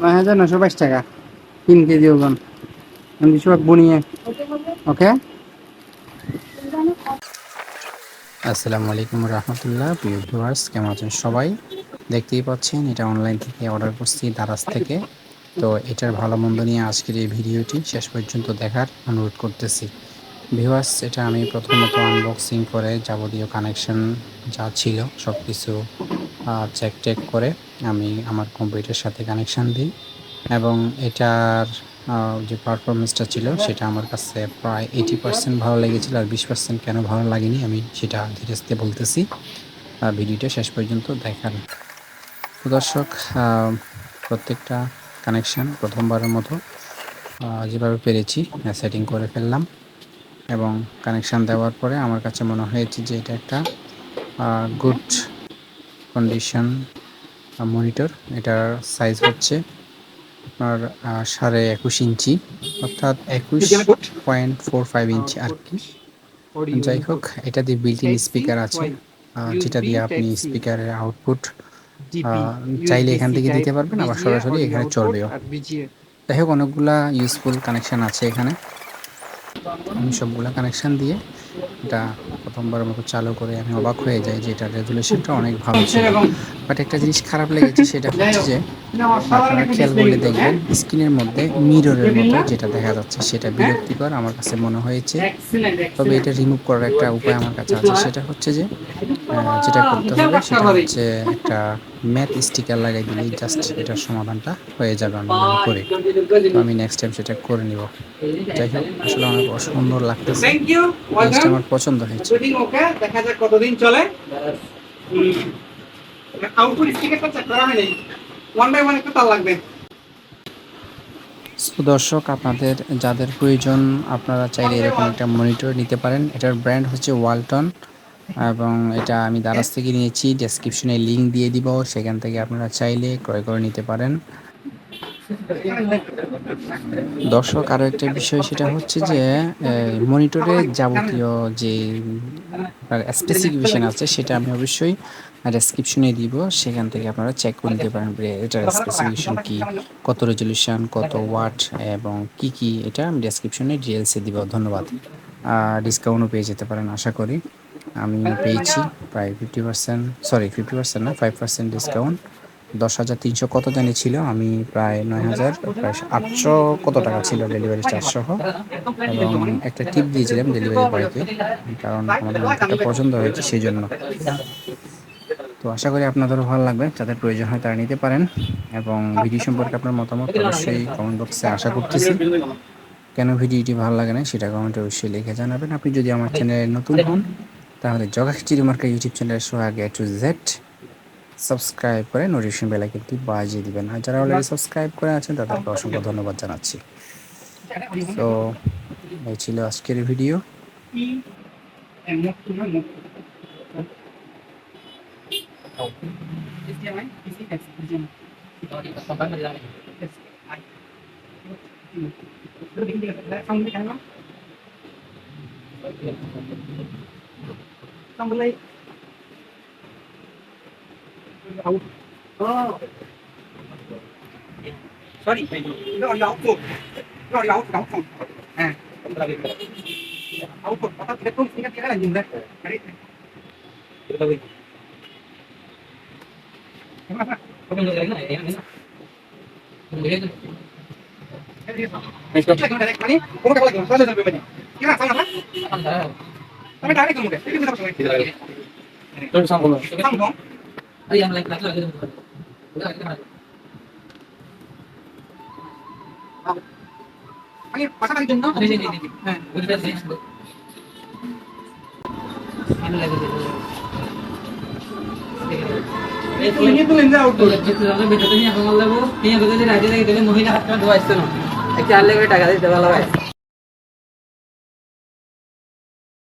নয় হাজার নশো বাইশ টাকা। তিন কেজি ওজন। আমি সব বনিয়ে। ওকে আসসালামু আলাইকুম রহমতুল্লাহ, প্রিয় ভিউয়ার্স কেমন আছেন সবাই? দেখতেই পাচ্ছেন, এটা অনলাইন থেকে অর্ডার করছি দারাজ থেকে। তো এটার ভালো মন্দ নিয়ে আজকের এই ভিডিওটি শেষ পর্যন্ত দেখার অনুরোধ করতেছি। ভিউয়ার্স এটা আমি প্রথমত আনবক্সিং করে যাবতীয় কানেকশন যা ছিল সব কিছু চেক টেক করে আমি আমার কম্পিউটারের সাথে কানেকশান দিই এবং এটার যে পারফরমেন্সটা ছিল সেটা আমার কাছে প্রায় এইটি পার্সেন্ট ভালো লেগেছিল আর বিশ পার্সেন্ট কেন ভালো লাগেনি আমি সেটা ধীরে ধীরে বলতেছি ভিডিওটা শেষ পর্যন্ত দেখার। তো দর্শক প্রত্যেকটা কানেকশান প্রথমবারের মতো যেভাবে পেরেছি সেটিং করে ফেললাম এবং কানেকশান দেওয়ার পরে আমার কাছে মনে হয়েছে যে এটা একটা গুড কন্ডিশন মনিটর এটার সাইজ হচ্ছে আপনার সাড়ে একুশ ইঞ্চি অর্থাৎ একুশ পয়েন্ট ফোর ফাইভ ইঞ্চি আর কি। যাই হোক এটা দিয়ে বিল্ট ইন স্পিকার আছে যেটা দিয়ে আপনি স্পিকারের আউটপুট চাইলে এখান থেকে দিতে পারবেন আবার সরাসরি এখানে চলবেও। যাই হোক অনেকগুলা ইউজফুল কানেকশান আছে এখানে। আমি সবগুলা কানেকশান দিয়ে এটা প্রথমবারের মতো চালু করে আমি অবাক হয়ে যাই যে এটার রেজুলেশনটা অনেক ভালো ছিল। বাট একটা জিনিস খারাপ লেগেছে সেটা হচ্ছে যে আপনারা খেয়াল করলে দেখবেন স্ক্রিনের মধ্যে মিররের মতো যেটা দেখা যাচ্ছে সেটা বিরক্তিকর আমার কাছে মনে হয়েছে। তবে এটা রিমুভ করার একটা উপায় আমার কাছে আছে সেটা হচ্ছে যে যেটা করতে হবে সেটা হচ্ছে একটা ম্যাথ স্টিকার লাগাই দিলেই জাস্ট এটার সমাধানটা হয়ে যাবে আমি মনে করি। তো আমি নেক্সট টাইম সেটা করে নিব। যাই হোক আসলে অনেক অসুন্দর লাগতেছে। আমার পছন্দ হয়েছে। দেখা যাক কতদিন চলে। আউটপুট স্টিকারটা চেক করা হয়নি। ওয়ান বাই ওয়ান একটু তার লাগবে। দর্শক আপনাদের যাদের প্রয়োজন আপনারা চাইলে এরকম একটা মনিটর নিতে পারেন। এটার ব্র্যান্ড হচ্ছে ওয়ালটন এবং এটা আমি দারাজ থেকে নিয়েছি। ডেসক্রিপশনে লিঙ্ক দিয়ে দিব। সেখান থেকে আপনারা চাইলে ক্রয় করে নিতে পারেন। দর্শক আরও একটা বিষয় সেটা হচ্ছে যে মনিটরের যাবতীয় যে স্পেসিফিকেশন আছে, সেটা আমি অবশ্যই ডেসক্রিপশনে দিব। সেখান থেকে আপনারা চেক করে নিতে পারেন এটার স্পেসিফিকেশন কি, কত রেজলিউশন কত ওয়াট এবং কি কি, এটা আমি ডেসক্রিপশনে ডিটেলসে দিব। ধন্যবাদ। ডিসকাউন্টও পেয়ে যেতে পারেন, আশা করি। আমি পেয়েছি, প্রায় fifty percent sorry fifty percent না ফাইভ পার্সেন্ট ডিসকাউন্ট দশ হাজার তিনশো কত জানি ছিল, আমি প্রায় নয় হাজার, প্রায় আটশো কত টাকা ছিল ডেলিভারি চার্জ সহ। এবং একটা টিপ দিয়েছিলাম ডেলিভারি বয়কে কারণ আমাদের পছন্দ হয়েছে সেই জন্য। তো আশা করি আপনাদেরও ভালো লাগবে, যাদের প্রয়োজন হয় তারা নিতে পারেন। এবং ভিডিও সম্পর্কে আপনার মতামত অবশ্যই কমেন্ট বক্সে আশা করতেছি। কেন ভিডিওটি ভালো লাগে না সেটা কমেন্টে অবশ্যই লিখে জানাবেন। আপনি যদি আমার চ্যানেলে নতুন হন, তাহলে জগাশ চিরিমার্কা ইউটিউব চ্যানেলের সহ আগে টু জেড সাবস্ক্রাইব করে নোটিফিকেশন বেল আইকনটি বাজিয়ে দিবেন। আর যারা অলরেডি সাবস্ক্রাইব করে আছেন, তাদেরকে অসংখ্য ধন্যবাদ জানাচ্ছি। তো এই ছিল আজকের ভিডিও সরি এটা অন আউটপুট এটা অন আউট আউটপুট হ্যাঁ আউটপুট অর্থাৎ ইলেকট্রন স্পিকার দিয়ে গেলেন জিন্দা আরে মানে কোনো কথা লাগবে না চলে যাবে মানে কি না সামনে তুমি ডাইরেক্ট মুখে ঠিক আছে সামনে সামনে মানে পাশাপাশি জন্য হ্যাঁ নিয়ে তুলেন যে আউটপুট মহিলা হাত ধোয়া আসছে না একটা আনলে টাকা দিতে ভালো হয়